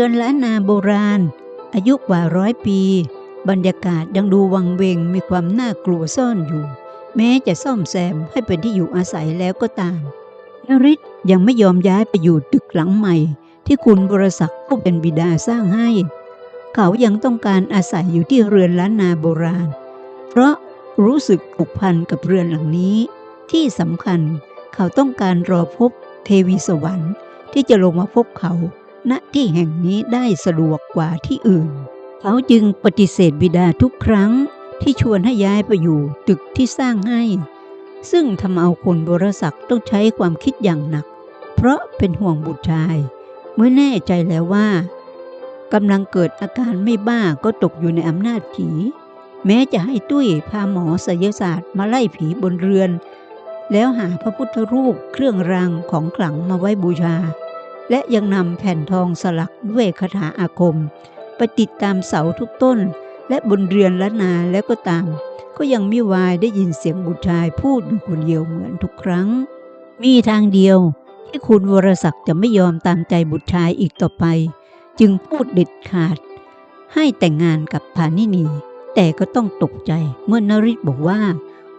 ือนล้านนาโบราณ อายุกว่าร้อยปี บรรยากาศยังดูวังเวงมีความน่ากลัวซ่อนอยู่ แม้จะซ่อมแซมให้เป็นที่อยู่อาศัยแล้วก็ตามนริศยังไม่ยอมย้ายไปอยู่ตึกหลังใหม่ ที่คุณบรศักดิ์ผู้เป็นบิดาสร้างให้ เขายังต้องการอาศัยอยู่ที่เรือนล้านนาโบราณ เพราะรู้สึกผูกพันกับเรือนหลังนี้ ที่สำคัญเขาต้องการรอพบเทวีสวรรค์ที่จะลงมาพบเขา ณที่แห่งนี้ได้สะดวกกว่าที่อื่น เขาจึงปฏิเสธบิดาทุกครั้งที่ชวนให้ย้ายไปอยู่ตึกที่สร้างให้ ซึ่งทำเอาคนบรศักดิ์ต้องใช้ความคิดอย่างหนัก เพราะเป็นห่วงบุตรชาย เมื่อแน่ใจแล้วว่ากำลังเกิดอาการไม่บ้าก็ตกอยู่ในอำนาจผี แม้จะให้ตุ้ยพาหมอศิลศาสตร์มาไล่ผีบนเรือน แล้วหาพระพุทธรูปเครื่องรางของขลังมาไว้บูชา และยังนำแผ่นทองสลักด้วยคาถาอาคม ไปติดตามเสาทุกต้น และบนเรือนละนาแล้วก็ตาม ก็ยังไม่วายได้ยินเสียงบุตรชายพูดอยู่คนเดียวเหมือนทุกครั้ง มีทางเดียวที่คุณวรศักดิ์จะไม่ยอมตามใจบุตรชายอีกต่อไป จึงพูดเด็ดขาด ให้แต่งงานกับพานินี แต่ก็ต้องตกใจเมื่อนริศบอกว่า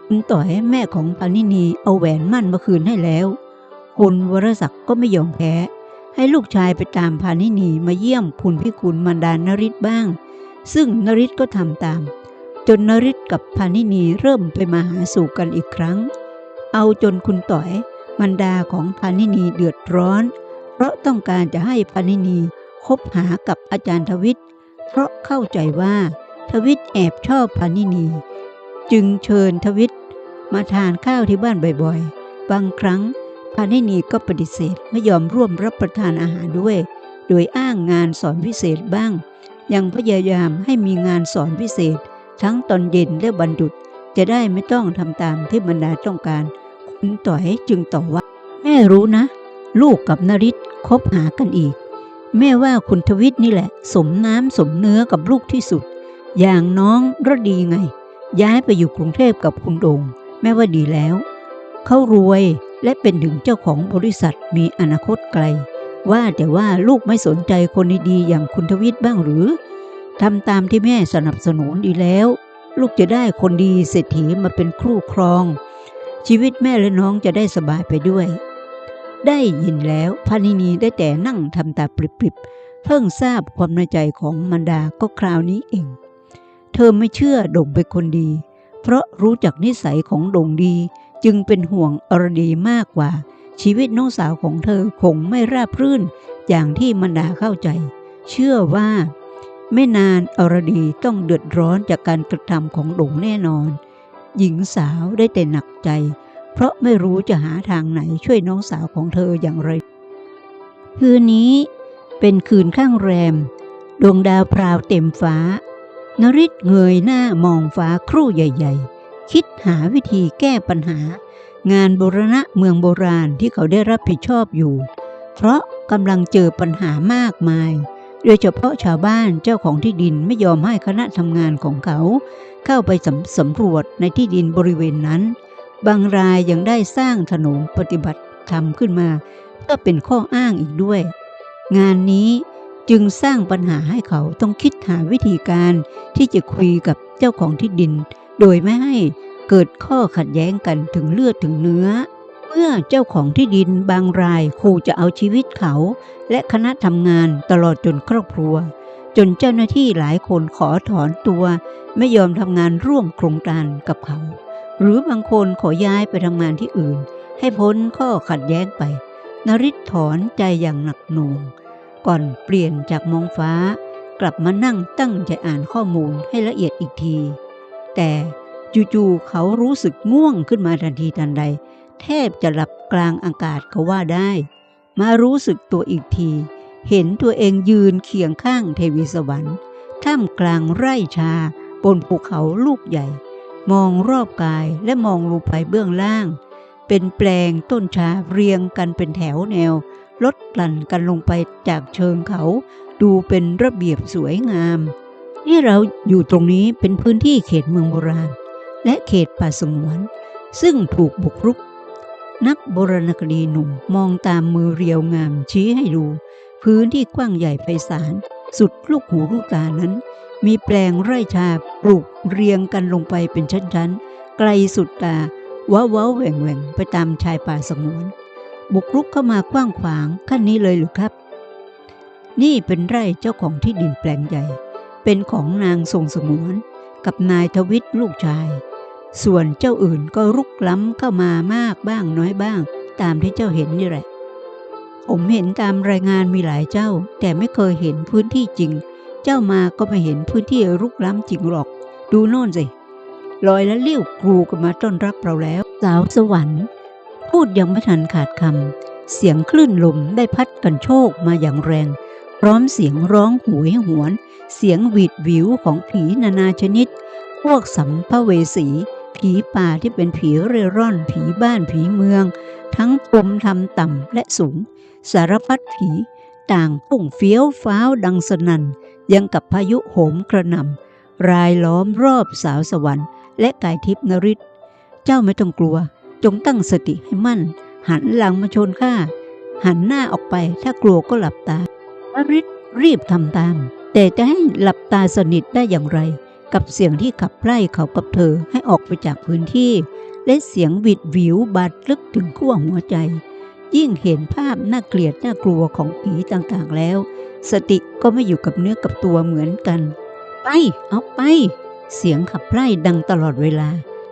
คุณต่อยแม่ของพานินีเอาแหวนมั่นมาคืนให้แล้ว คุณวรศักดิ์ก็ไม่ยอมแพ้ ให้ลูกชายไปตามพานินีมาเยี่ยมคุณพิคุณมันดานริศบ้าง ซึ่งนริศก็ทำตาม จนนริศกับพานินีเริ่มไปมาหาสู่กันอีกครั้ง เอาจนคุณต่อยมันดาของพานินีเดือดร้อน เพราะต้องการจะให้พานินีคบหากับอาจารย์ทวิทย์เพราะเข้าใจว่าทวิทย์แอบชอบพานินี จึงเชิญทวิทย์มาทานข้าวที่บ้านบ่อยๆ บางครั้งานินีก็ปฏิเสธไม่ยอมร่วมรับประทานอาหารด้วย โดยอ้างงานสอนพิเศษบ้าง ยังพยายามให้มีงานสอนพิเศษ ทั้งตอนเย็นและวันหยุด จะได้ไม่ต้องทำตามที่บรรดาต้องการ คุณต่อยจึงต่อว่า แม่รู้นะ ลูกกับนริศคบหากันอีก แม่ว่าคุณทวิทย์นี่แหละ สมน้ำสมเนื้อกับลูกที่สุด อย่างน้องรดีไง ย้ายไปอยู่กรุงเทพกับคุณโดงแม่ว่าดีแล้ว เขารวย และเป็นถึงเจ้าของบริษัทมีอนาคตไกล ว่าแต่ว่าลูกไม่สนใจคนดีๆอย่างคุณทวิทย์บ้างหรือทำตามที่แม่สนับสนุนดีแล้ว ลูกจะได้คนดีเศรษฐีมาเป็นครู่ครอง ชีวิตแม่และน้องจะได้สบายไปด้วย ได้ยินแล้วพานินีได้แต่นั่งทำตาปริบๆ เพิ่งทราบความในใจของมันดาก็คราวนี้เอง เธอไม่เชื่อดงเป็นคนดี เพราะรู้จักนิสัยของดงดี จึงเป็นห่วงอรดีมากกว่า ชีวิตน้องสาวของเธอคงไม่ราบรื่นอย่างที่มนดาเข้าใจ เชื่อว่า ไม่นานอรดีต้องเดือดร้อนจากการกระทำของโด่งแน่นอน หญิงสาวได้แต่หนักใจ เพราะไม่รู้จะหาทางไหนช่วยน้องสาวของเธออย่างไร คืนนี้เป็นคืนข้างแรม ดวงดาวพราวเต็มฟ้านริศเงยหน้ามองฟ้าครู่ใหญ่ ๆ คิดหาวิธีแก้ปัญหางานบูรณะเมืองโบราณที่เขาได้รับผิดชอบอยู่ เพราะกำลังเจอปัญหามากมาย โดยเฉพาะชาวบ้านเจ้าของที่ดินไม่ยอมให้คณะทำงานของเขา เข้าไปสำสำรวจในที่ดินบริเวณนั้น บางรายยังได้สร้างถนนปฏิบัติธรรมขึ้นมา เพื่อเป็นข้ออ้างอีกด้วย งานนี้จึงสร้างปัญหาให้เขาต้องคิดหาวิธีการที่จะคุยกับเจ้าของที่ดิน โดยไม่ให้เกิดข้อขัดแย้งกันถึงเลือดถึงเนื้อ เมื่อเจ้าของที่ดินบางรายขู่จะเอาชีวิตเขา และคณะทำงานตลอดจนครอบครัว จนเจ้าหน้าที่หลายคนขอถอนตัว ไม่ยอมทำงานร่วมโครงการกับเขา หรือบางคนขอย้ายไปทำงานที่อื่น ให้พ้นข้อขัดแย้งไปนริศถอนใจอย่างหนักหน่วง ก่อนเปลี่ยนจากมองฟ้า กลับมานั่งตั้งใจอ่านข้อมูลให้ละเอียดอีกที แต่จู่ๆเขารู้สึกง่วงขึ้นมาทันทีทันใด แทบจะหลับกลางอากาศก็ว่าได้ มารู้สึกตัวอีกที เห็นตัวเองยืนเคียงข้างเทวีสวรรค์ท่ามกลางไร่ชาบนภูเขาลูกใหญ่ มองรอบกายและมองลงไปเบื้องล่าง เป็นแปลงต้นชาเรียงกันเป็นแถวแนว ลดกลั่นกันลงไปจากเชิงเขา ดูเป็นระเบียบสวยงาม ที่เราอยู่ตรงนี้เป็นพื้นที่เขตเมืองโบราณ และเขตป่าสงวน ซึ่งถูกบุกรุก นักโบราณคดีหนุ่มมองตามมือเรียวงามชี้ให้ดู พื้นที่กว้างใหญ่ไพศาลสุดลูกหูลูกตานั้น มีแปลงไร่ชาปลูกเรียงกันลงไปเป็นชั้นๆ ไกลสุดตาว้าวแหว่งแหว่งไปตามชายป่าสงวน บุกรุกเข้ามากว้างขวางขั้นนี้เลยหรือครับ นี่เป็นไร่เจ้าของที่ดินแปลงใหญ่ เป็นของนางทรงสงวนกับนายทวิตลูกชาย ส่วนเจ้าอื่นก็รุกล้ำเข้ามามากบ้างน้อยบ้าง ตามที่เจ้าเห็นนี่แหละ ผมเห็นตามรายงานมีหลายเจ้า แต่ไม่เคยเห็นพื้นที่จริง เจ้ามาก็ไม่เห็นพื้นที่รุกล้ำจริงหรอก ดูโน่นสิลอยและเลี้ยวกรูกันมาต้อนรับเราแล้ว สาวสวรรค์ พูดยังไม่ทันขาดคำเสียงคลื่นลมได้พัดกันโชกมาอย่างแรง พร้อมเสียงร้องหวยหวน เสียงหวีดหวิวของผีนานาชนิด พวกสัมภเวสี ผีป่าที่เป็นผีเร่ร่อน ผีบ้านผีเมือง ทั้งกลมทำต่ำและสูง สารพัดผี ต่างปุ่งเฟี้ยวฟ้าวดังสนัน่น ยังกับพายุโหมกระหน่ำรายล้อมรอบสาวสวรรค์ และกายทิพย์นริศเจ้าไม่ต้องกลัว จงตั้งสติให้มั่น หันหลังมาชนข้าหันหน้าออกไปถ้ากลัวก็หลับตา นริศรีบทำตาม แต่จะให้หลับตาสนิทได้อย่างไร กับเสียงที่ขับไล่เขากับเธอให้ออกไปจากพื้นที่ และเสียงวิดวิวบาดลึกถึงขั้วหัวใจ ยิ่งเห็นภาพน่าเกลียดน่ากลัวของผีต่างๆแล้ว สติก็ไม่อยู่กับเนื้อกับตัวเหมือนกัน ไป เอาไป เสียงขับไล่ดังตลอดเวลา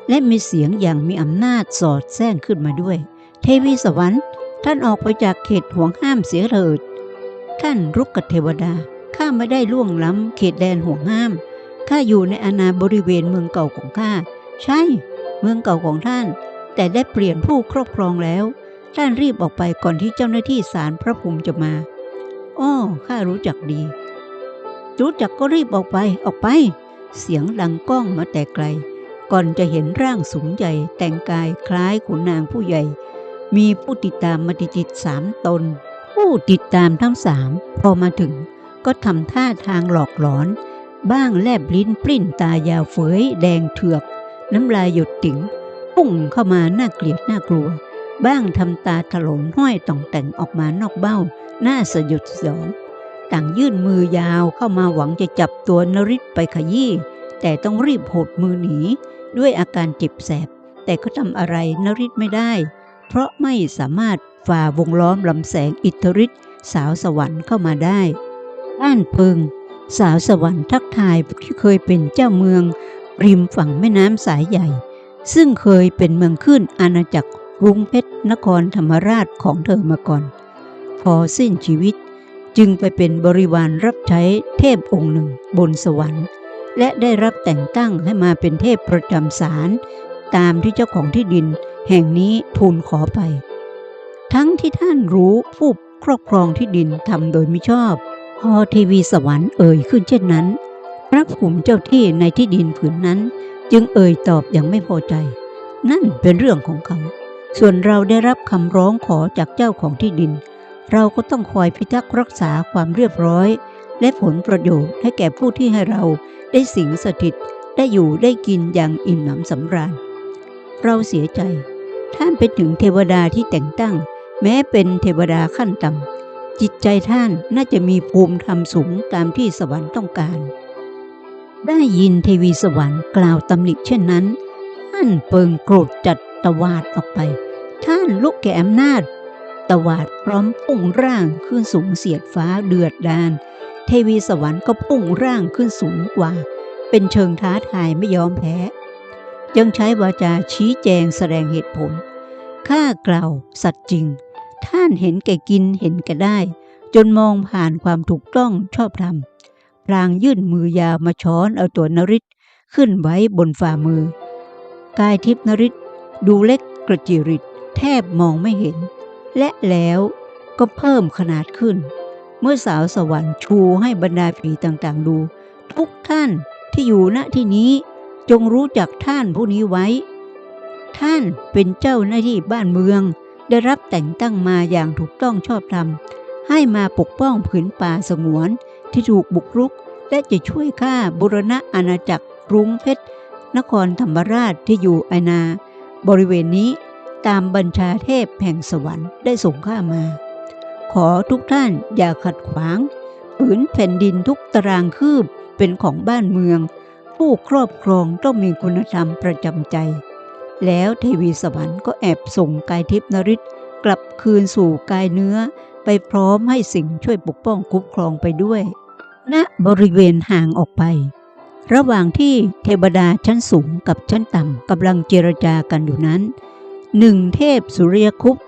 และมีเสียงอย่างมีอำนาจสอดแทรกขึ้นมาด้วย เทวีสวรรค์ท่านออกไปจากเขตห่วงห้ามเสียเถิด ท่านรุกขเทวดา ข้าไม่ได้ล่วงล้ำเขตแดนห่วงห้าม ข้าอยู่ในอาณาบริเวณเมืองเก่าของข้า ใช่ เมืองเก่าของท่าน แต่ได้เปลี่ยนผู้ครอบครองแล้ว ท่านรีบออกไปก่อนที่เจ้าหน้าที่ศาลพระภูมิจะมา อ้อ ข้ารู้จักดี รู้จักก็รีบออกไป ออกไป เสียงดังก้องมาแต่ไกล ก่อนจะเห็นร่างสูงใหญ่แต่งกายคล้ายขุนนางผู้ใหญ่ มีผู้ติดตามมาติดๆสามตน ผู้ติดตามทั้งสามพอมาถึงก็ทำท่าทางหลอกหลอน บ้างแลบลิ้นปลิ้นตายาวเฟยแดงเถือก น้ำลายหยดติ๋งพุ่งเข้ามาน่าเกลียดน่ากลัว บ้างทำตาถลนห้อยต่องแต่งออกมานอกเบ้า หน้าสยดสยอง ต่างยื่นมือยาวเข้ามาหวังจะจับตัวนริศไปขยี้แต่ต้องรีบหดมือหนี ด้วยอาการเจ็บแสบ แต่ก็ทำอะไรนริศไม่ได้ เพราะไม่สามารถ ฝ่าวงล้อมลำแสงอิทธิฤทธิ์สาวสวรรค์เข้ามาได้ด้านเพิง สาวสวรรค์ทักทายที่เคยเป็นเจ้าเมือง ริมฝั่งแม่น้ำสายใหญ่ ซึ่งเคยเป็นเมืองขึ้นอาณาจักรรุ้งเพชรนครธรรมราชของเธอมาก่อน พอสิ้นชีวิตจึงไปเป็นบริวารรับใช้เทพองค์หนึ่งบนสวรรค์ และได้รับแต่งตั้งให้มาเป็นเทพประจำศาลตามที่เจ้าของที่ดิน แห่งนี้ทูลขอไป ทั้งที่ท่านรู้ผู้ครอบครองที่ดินทำโดยมิชอบ พอเทวีสวรรค์เอ่ยขึ้นเช่นนั้น พระภูมิเจ้าที่ในที่ดินผืนนั้น จึงเอ่ยตอบอย่างไม่พอใจ นั่นเป็นเรื่องของเขา ส่วนเราได้รับคำร้องขอจากเจ้าของที่ดิน เราก็ต้องคอยพิทักษ์รักษาความเรียบร้อย และผลประโยชน์ให้แก่ผู้ที่ให้เราได้สิงสถิตได้อยู่ได้กินอย่างอิ่มหนำสำราญ เราเสียใจ ท่านเป็นถึงเทวดาที่แต่งตั้ง แม้เป็นเทวดาขั้นต่ำจิตใจท่านน่าจะมีภูมิธรรมสูงตามที่สวรรค์ต้องการ ได้ยินเทวีสวรรค์กล่าวตำหนิเช่นนั้น ท่านเปิงโกรธจัดตวาดออกไป ท่านลุกแก่อำนาจ ตวาดพร้อมพุ่งร่างขึ้นสูงเสียดฟ้าเดือดดาน เทวีสวรรค์ก็พุ่งร่างขึ้นสูงกว่า เป็นเชิงท้าทายไม่ยอมแพ้ยังใช้วาจาชี้แจงแสดงเหตุผลข้ากล่าวสัตย์จริง ท่านเห็นแก่กินเห็นแก่ได้ จนมองผ่านความถูกต้องชอบธรรมพลางยื่นมือยาวมาช้อนเอาตัวนริศขึ้นไว้บนฝ่ามือ กายทิพนริศดูเล็กกระจิริดแทบมองไม่เห็น และแล้วก็เพิ่มขนาดขึ้น เมื่อสาวสวรรค์ชูให้บรรดาผีต่างๆดู ทุกท่านที่อยู่ณที่นี้จงรู้จักท่านผู้นี้ไว้ ท่านเป็นเจ้าหน้าที่บ้านเมือง ได้รับแต่งตั้งมาอย่างถูกต้องชอบธรรม ให้มาปกป้องผืนป่าสงวนที่ถูกบุกรุก และจะช่วยข้าบุรณะอาณาจักรรุ้งเพชรนครธรรมราชที่อยู่อาณาบริเวณนี้ตามบัญชาเทพแห่งสวรรค์ได้ส่งข้ามา ขอทุกท่านอย่าขัดขวางผืนแผ่นดินทุกตารางคืบเป็นของบ้านเมือง ผู้ครอบครองต้องมีคุณธรรมประจำใจ แล้วเทวีสวรรค์ก็แอบส่งกายทิพย์นริศกลับคืนสู่กายเนื้อ ไปพร้อมให้สิ่งช่วยปกป้องคุ้มครองไปด้วยณบริเวณห่างออกไป ระหว่างที่เทวดาชั้นสูงกับชั้นต่ำกำลังเจรจากันอยู่นั้นหนึ่งเทพสุริยคุปต์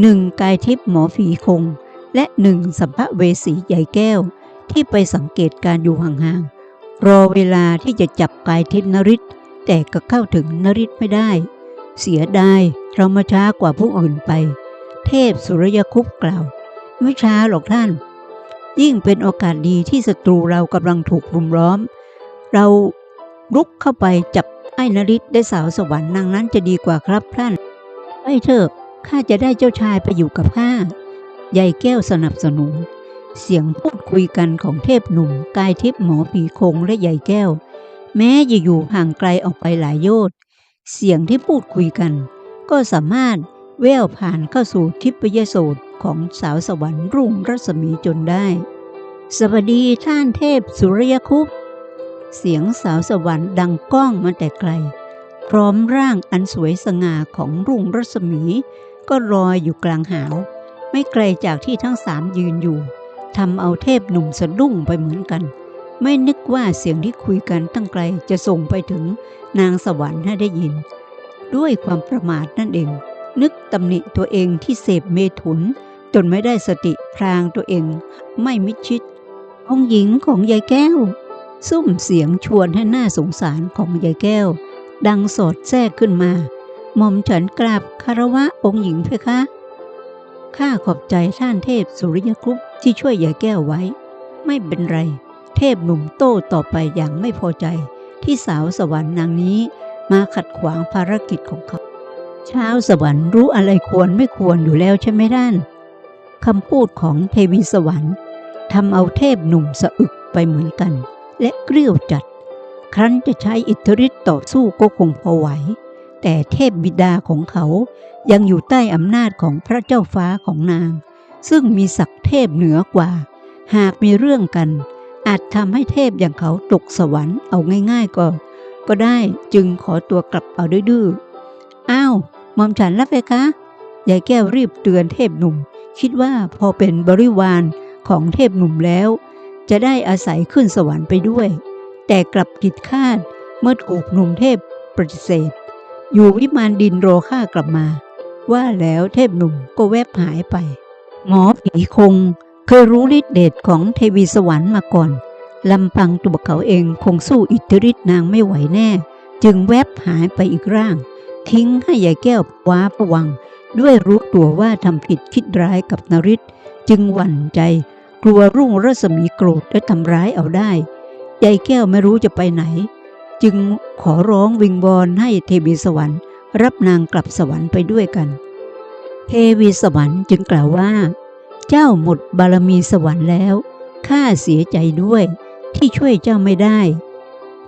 หนึ่งกายทิพย์หมอฝีคง และหนึ่งสัมภเวสีใหญ่แก้ว ที่ไปสังเกตการอยู่ห่างๆรอเวลาที่จะจับกายทิพย์นริศ แต่ก็เข้าถึงนริศไม่ได้ เสียดายเรามาช้ากว่าผู้อื่นไป เทพสุรยคุปกล่าว ไม่ช้าหรอกท่าน ยิ่งเป็นโอกาสดีที่ศัตรูเรากำลังถูกรุมล้อม เรารุกเข้าไปจับไอ้นริศได้สาวสวรรค์นางนั้นจะดีกว่าครับท่านไอ้เถอะข้าจะได้เจ้าชายไปอยู่กับข้าใหญ่แก้วสนับสนุน เสียงพูดคุยกันของเทพหนุ่มกายทิพย์หมอผีคงและใหญ่แก้ว แม้จะอยู่ห่างไกลออกไปหลายโยชน์เสียงที่พูดคุยกัน ก็สามารถแววผ่านเข้าสู่ทิพยโสตของสาวสวรรค์รุ่งรัศมีจนได้ สวัสดีท่านเทพสุริยคุปต์เสียงสาวสวรรค์ดังก้องมาแต่ไกล พร้อมร่างอันสวยสง่าของรุ่งรัศมี ก็ลอยอยู่กลางหาว ไม่ไกลจากที่ทั้งสามยืนอยู่ทำเอาเทพหนุ่มสะดุ้งไปเหมือนกัน ไม่นึกว่าเสียงที่คุยกันตั้งไกลจะส่งไปถึงนางสวรรค์ให้ได้ยิน ด้วยความประมาทนั่นเอง นึกตำหนิตัวเองที่เสพเมถุน จนไม่ได้สติพรางตัวเอง ไม่มิชิดองหญิงของยายแก้ว ซุ่มเสียงชวนให้หน้าสงสารของยายแก้ว ดังสอดแทรกขึ้นมาหม่อมฉันกราบคารวะองค์หญิงเพคะข้าขอบใจท่านเทพสุริยครุปที่ช่วยยายแก้วไว้ ไม่เป็นไร เทพหนุ่มโต้ต่อไปอย่างไม่พอใจที่สาวสวรรค์นางนี้มาขัดขวางภารกิจของเขา ชาวสวรรค์รู้อะไรควรไม่ควรอยู่แล้วใช่ไหมท่านคำพูดของเทวีสวรรค์ทำเอาเทพหนุ่มสะอึกไปเหมือนกัน และเกลี้ยวจัด ครั้นจะใช้อิทธิฤทธิ์ต่อสู้ก็คงพอไหว แต่เทพบิดาของเขายังอยู่ใต้อำนาจของพระเจ้าฟ้าของนาง ซึ่งมีศักดิ์เทพเหนือกว่า หากมีเรื่องกัน อาจทำให้เทพอย่างเขาตกสวรรค์เอาง่าย ๆ ก็ ก็ได้จึงขอตัวกลับเอาดื้ออ้าวมอมฉันรับไปคะยายแก้วรีบเตือนเทพหนุ่ม คิดว่าพอเป็นบริวารของเทพหนุ่มแล้ว จะได้อาศัยขึ้นสวรรค์ไปด้วย แต่กลับผิดคาดเมื่อถูกหนุ่มเทพปฏิเสธ อยู่วิมานดินโรค่ากลับมา ว่าแล้วเทพหนุ่มก็แวบหายไป หมอผีคง เคยรู้ฤทธิเดชของเทวีสวรรค์มาก่อนลำพังตัวเขาเองคงสู้อิทธิฤทธิ์นางไม่ไหวแน่ จึงแวบหายไปอีกร่าง ทิ้งให้ยายแก้วว้าประวัง ด้วยรู้ตัวว่าทำผิดคิดร้ายกับนริศจึงหวั่นใจ กลัวรุ่งรัศมีโกรธและทำร้ายเอาได้ยายแก้วไม่รู้จะไปไหน จึงขอร้องวิงบอลให้เทวีสวรรค์ รับนางกลับสวรรค์ไปด้วยกัน เทวีสวรรค์จึงกล่าวว่า เจ้าหมดบารมีสวรรค์แล้วข้าเสียใจด้วยที่ช่วยเจ้าไม่ได้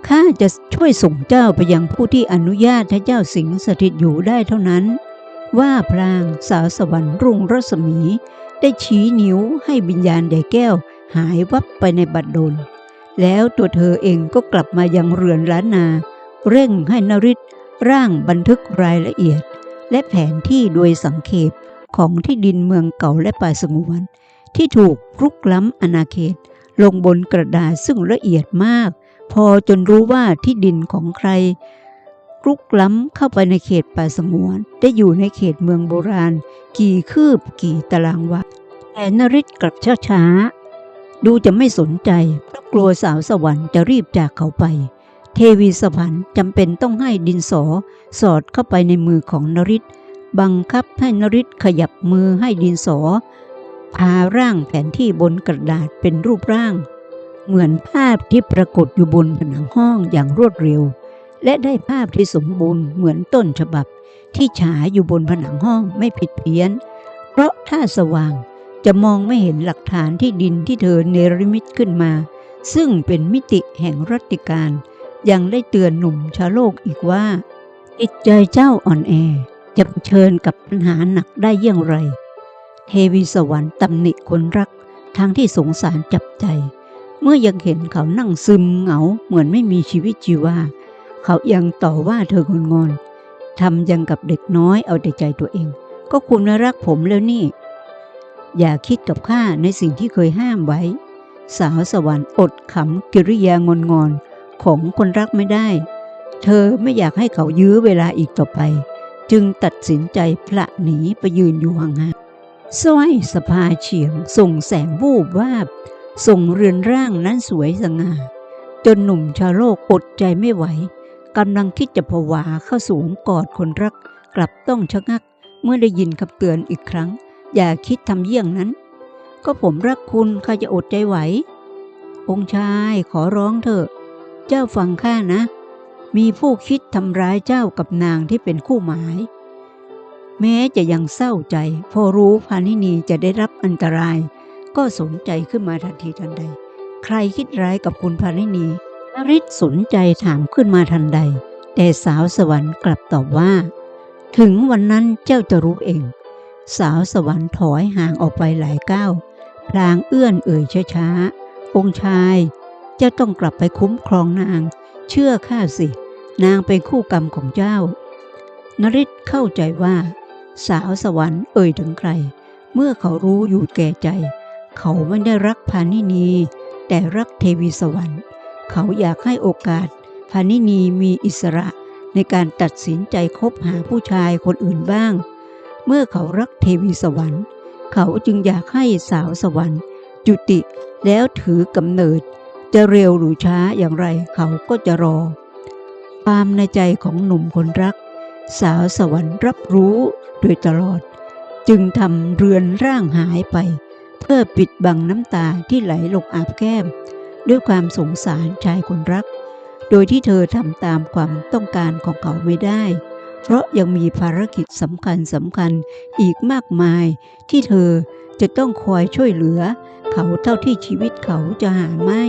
ข้าจะช่วยส่งเจ้าไปยังผู้ที่อนุญาตให้เจ้าสิงสถิตอยู่ได้เท่านั้น ว่าพลางสาวสวรรค์รุ่งรัศมี ได้ชี้นิ้วให้วิญญาณใหญ่แก้วหายวับไปในบัดดล แล้วตัวเธอเองก็กลับมายังเรือนล้านนา เร่งให้นริศร่างบันทึกรายละเอียด และแผนที่โดยสังเขป ของที่ดินเมืองเก่าและป่าสงวน ที่ถูกรุกล้ำอาณาเขต ลงบนกระดาษซึ่งละเอียดมาก พอจนรู้ว่าที่ดินของใครรุกล้ำเข้าไปในเขตป่าสงวน ได้อยู่ในเขตเมืองโบราณ กี่คืบกี่ตารางวาแต่นริศกลับช้าๆ ดูจะไม่สนใจเพราะกลัวสาวสวรรค์จะรีบจากเขาไป เทวีสวรรค์จำเป็นต้องให้ดินสอสอดเข้าไปในมือของนริศ บังคับให้นริศขยับมือให้ดินสอ พาร่างแผนที่บนกระดาษเป็นรูปร่าง เหมือนภาพที่ปรากฏอยู่บนผนังห้องอย่างรวดเร็ว และได้ภาพที่สมบูรณ์เหมือนต้นฉบับ ที่ฉายอยู่บนผนังห้องไม่ผิดเพี้ยน เพราะถ้าสว่างจะมองไม่เห็นหลักฐานที่ดินที่เธอเนรมิตขึ้นมา ซึ่งเป็นมิติแห่งรัติการยังได้เตือนหนุ่มชาโลกอีกว่าจิตใจเจ้าอ่อนแอ จะเผชิญกับปัญหาหนักได้อย่างไร เทวีสวรรค์ตำหนิคนรักทางที่สงสารจับใจ เมื่อยังเห็นเขานั่งซึมเหงาเหมือนไม่มีชีวิตชีวา เขายังต่อว่าเธองอนงอนๆทำยังกับเด็กน้อยเอาแต่ใจตัวเอง ก็คุณนรักผมแล้วนี่ อย่าคิดกับข้าในสิ่งที่เคยห้ามไว้ สาวสวรรค์อดขำกิริยางอนงอนๆของคนรักไม่ได้ เธอไม่อยากให้เขายื้อเวลาอีกต่อไป จึงตัดสินใจพละหนีไปยืนอยู่ห่างๆสร้อยสะพายเฉียงส่งแสงวูบวาบ ส่งเรือนร่างนั้นสวยสง่า จนหนุ่มชาวโลกอดใจไม่ไหวกำลังคิดจะผวาเข้าสูงกอดคนรัก กลับต้องชะงัก เมื่อได้ยินคำเตือนอีกครั้ง อย่าคิดทำเยี่ยงนั้น ก็ผมรักคุณข้าจะอดใจไหว องค์ชายขอร้องเถอะ เจ้าฟังข้านะ มีผู้คิดทำร้ายเจ้ากับนางที่เป็นคู่หมาย แม้จะยังเศร้าใจ พอรู้พานินีจะได้รับอันตราย ก็สนใจขึ้นมาทันทีทันใด ใครคิดร้ายกับคุณพานินีนริศสนใจถามขึ้นมาทันใด แต่สาวสวรรค์กลับตอบว่า ถึงวันนั้นเจ้าจะรู้เอง สาวสวรรค์ถอยห่างออกไปหลายก้าวพลางเอื้อนเอ่ยช้าๆองค์ชาย เจ้าต้องกลับไปคุ้มครองนาง เชื่อข้าสิ นางเป็นคู่กรรมของเจ้านริศเข้าใจว่า สาวสวรรค์เอ่ยถึงใคร เมื่อเขารู้อยู่แก่ใจ เขาไม่ได้รักพานินี แต่รักเทวีสวรรค์ เขาอยากให้โอกาสพานินีมีอิสระในการตัดสินใจคบหาผู้ชายคนอื่นบ้าง เมื่อเขารักเทวีสวรรค์ เขาจึงอยากให้สาวสวรรค์ จุติแล้วถือกำเนิด จะเร็วหรือช้าอย่างไรเขาก็จะรอ ความในใจของหนุ่มคนรัก สาวสวรรค์รับรู้โดยตลอด จึงทำเรือนร่างหายไป เพื่อปิดบังน้ำตาที่ไหลลงอาบแก้ม ด้วยความสงสารชายคนรัก โดยที่เธอทำตามความต้องการของเขาไม่ได้ เพราะยังมีภารกิจสำคัญสำคัญอีกมากมายที่เธอจะต้องคอยช่วยเหลือ เขาเท่าที่ชีวิตเขาจะหาไม่